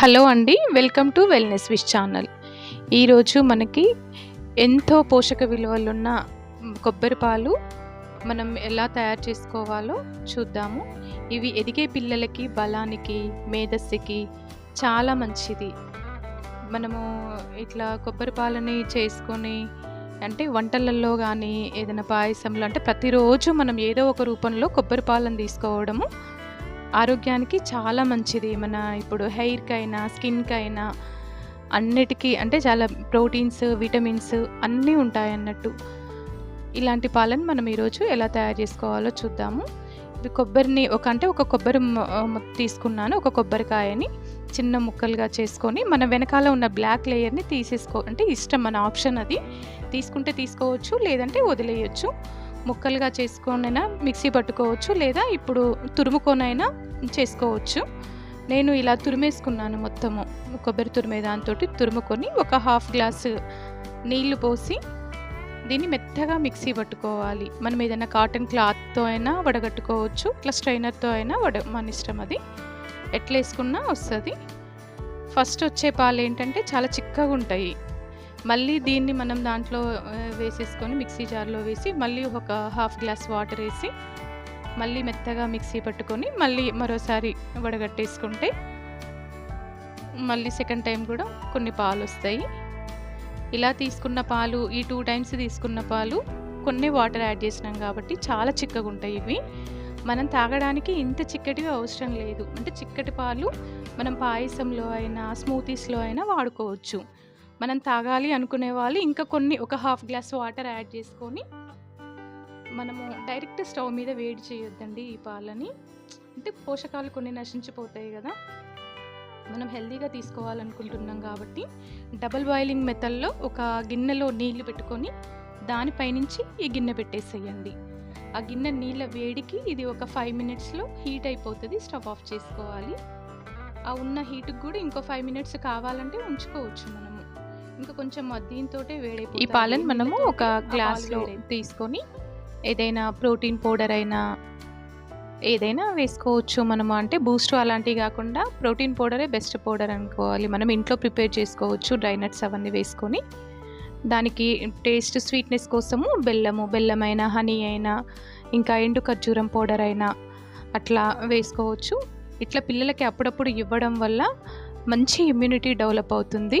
Hello అండి welcome to wellness wish channel. ఈరోజు మనకి ఎంతో పోషక విలువలున్న కొబ్బరి పాలు మనం ఎలా తయారు చేసుకోవాలో చూద్దాము. ఇవి ఎదిగే పిల్లలకి బలానికి మేధస్సుకి చాలా మంచిది. మనము ఇట్లా కొబ్బరి పాలని చేసుకొని అంటే వంటలలో కానీ ఏదైనా పాయసంలో అంటే ప్రతిరోజు మనం ఏదో ఒక రూపంలో కొబ్బరి పాలను తీసుకోవడము ఆరోగ్యానికి చాలా మంచిది. మన ఇప్పుడు హెయిర్కి అయినా స్కిన్కి అయినా అన్నిటికీ అంటే చాలా ప్రోటీన్స్ విటమిన్స్ అన్నీ ఉంటాయి అన్నట్టు. ఇలాంటి పాలను మనం ఈరోజు ఎలా తయారు చేసుకోవాలో చూద్దాము. ఇది కొబ్బరిని ఒక అంటే ఒక కొబ్బరి తీసుకున్నాను. ఒక కొబ్బరికాయని చిన్న ముక్కలుగా చేసుకొని మన వెనకాల ఉన్న బ్లాక్ లేయర్ని తీసేసుకో అంటే ఇష్టం మన ఆప్షన్ అది. తీసుకుంటే తీసుకోవచ్చు లేదంటే వదిలేయచ్చు. ముక్కలుగా చేసుకొనైనా మిక్సీ పట్టుకోవచ్చు లేదా ఇప్పుడు తురుముకొనైనా చేసుకోవచ్చు. నేను ఇలా తురిమేసుకున్నాను మొత్తము. కొబ్బరి తురిమే దాంతో తురుముకొని ఒక హాఫ్ గ్లాసు నీళ్ళు పోసి దీన్ని మెత్తగా మిక్సీ పట్టుకోవాలి. మనం ఏదైనా కాటన్ క్లాత్తో అయినా వడగట్టుకోవచ్చు ఇట్లా స్ట్రైనర్తో అయినా వడ మన ఇష్టం అది. ఎట్లా వేసుకున్నా వస్తుంది. ఫస్ట్ వచ్చే పాలు ఏంటంటే చాలా చిక్కగా ఉంటాయి మళ్ళీ దీన్ని మనం దాంట్లో వేసేసుకొని మిక్సీ జార్లో వేసి మళ్ళీ ఒక హాఫ్ గ్లాస్ వాటర్ వేసి మళ్ళీ మెత్తగా మిక్సీ పట్టుకొని మళ్ళీ మరోసారి వడగట్టేసుకుంటే మళ్ళీ సెకండ్ టైం కూడా కొన్ని పాలు వస్తాయి ఇలా తీసుకున్న పాలు ఈ టూ టైమ్స్ తీసుకున్న పాలు కొన్ని వాటర్ యాడ్ చేసినాం కాబట్టి చాలా చిక్కగా ఉంటాయి ఇవి. మనం తాగడానికి ఇంత చిక్కటివి అవసరం లేదు. అంటే చిక్కటి పాలు మనం పాయసంలో అయినా స్మూతీస్లో అయినా వాడుకోవచ్చు. మనం తాగాలి అనుకునే వాళ్ళు ఇంకా కొన్ని ఒక హాఫ్ గ్లాస్ వాటర్ యాడ్ చేసుకొని మనము డైరెక్ట్ స్టవ్ మీద వేడి చేయొద్దండి ఈ పాలని. అంటే పోషకాలు కొన్ని నశించిపోతాయి కదా. మనం హెల్తీగా తీసుకోవాలనుకుంటున్నాం కాబట్టి డబల్ బాయిలింగ్ మెథడ్లో ఒక గిన్నెలో నీళ్ళు పెట్టుకొని దానిపైనుంచి ఈ గిన్నె పెట్టేసేయండి. ఆ గిన్నె నీళ్ళ వేడికి ఇది ఒక ఫైవ్ మినిట్స్లో హీట్ అయిపోతుంది స్టవ్ ఆఫ్ చేసుకోవాలి. ఆ ఉన్న హీట్కి కూడా ఇంకో ఫైవ్ మినిట్స్ కావాలంటే ఉంచుకోవచ్చు మనము. ఇంకా కొంచెం దీంతో వేడైపోతుంది ఈ పాలను మనము ఒక గ్లాస్లో తీసుకొని ఏదైనా ప్రోటీన్ పౌడర్ అయినా ఏదైనా వేసుకోవచ్చు మనము. అంటే బూస్ట్ అలాంటివి కాకుండా ప్రోటీన్ పౌడరే బెస్ట్ పౌడర్ అనుకోవాలి. మనం ఇంట్లో ప్రిపేర్ చేసుకోవచ్చు డ్రై నట్స్ అవన్నీ వేసుకొని. దానికి టేస్ట్ స్వీట్నెస్ కోసము బెల్లము బెల్లమైనా హనీ అయినా ఇంకా ఎండు ఖర్జూరం పౌడర్ అయినా అట్లా వేసుకోవచ్చు. ఇట్లా పిల్లలకి అప్పుడప్పుడు ఇవ్వడం వల్ల మంచి ఇమ్యూనిటీ డెవలప్ అవుతుంది.